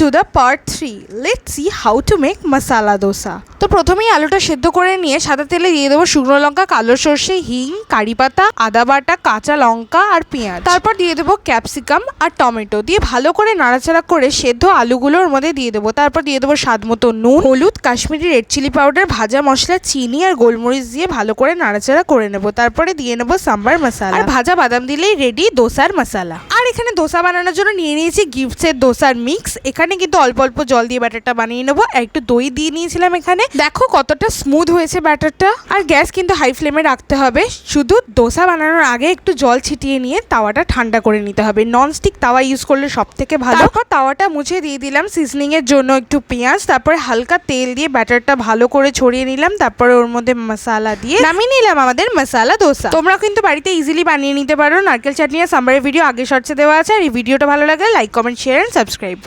to the part 3. Let's see how to make masala dosa. তো প্রথমেই আলুটা সেদ্ধ করে নিয়ে সাদা তেলে দিয়ে দেবো শুকনো লঙ্কা, কালো সর্ষে, হিং, কারি পাতা, আদা বাটা, কাঁচা লঙ্কা আর পেঁয়াজ। তারপর দিয়ে দেবো ক্যাপসিকাম আর টমেটো। দিয়ে ভালো করে নাড়াচাড়া করে সেদ্ধ আলুগুলোর মধ্যে দিয়ে দেবো। তারপর দিয়ে দেবো স্বাদ মতো নুন, হলুদ, কাশ্মীরি রেড চিলি পাউডার, ভাজা মশলা, চিনি আর গোলমরিচ দিয়ে ভালো করে নাড়াচাড়া করে নেব। তারপরে দিয়ে নেব সাম্বার মশলা। আর ভাজা বাদাম দিলেই রেডি দোসার মশলা। আর এখানে দোসা বানানোর জন্য নিয়ে নিয়েছি গিফটসের দোসার মিক্স এখানে কিন্তু অল্প অল্প জল দিয়ে ব্যাটারটা বানিয়ে নেব। একটু দই দিয়ে নিয়েছিলাম এখানে। দেখো কতটা স্মুথ হয়েছে ব্যাটারটা। আর গ্যাস কিন্তু হাই ফ্লেমে রাখতে হবে। শুধু দোসা বানানোর আগে একটু জল ছিটিয়ে নিয়ে তাওয়াটা ঠান্ডা করে নিতে হবে। ননস্টিক তাওয়া ইউজ করলে সব থেকে ভালো। তারপর তাওয়াটা মুছে দিয়ে দিলাম সিজনিং এর জন্য একটু পেঁয়াজ। তারপরে হালকা তেল দিয়ে ব্যাটারটা ভালো করে ছড়িয়ে নিলাম। তারপরে ওর মধ্যে মশলা দিয়ে নামিয়ে নিলাম আমাদের মশলা দোসা। তোমরা কিন্তু বাড়িতে ইজিলি বানিয়ে নিতে পারো। নারকেল চাটনি আর সাম্বারের ভিডিও আগে শর্টসে দেওয়া আছে। আর এই ভিডিওটা ভালো লাগলে like comment share and subscribe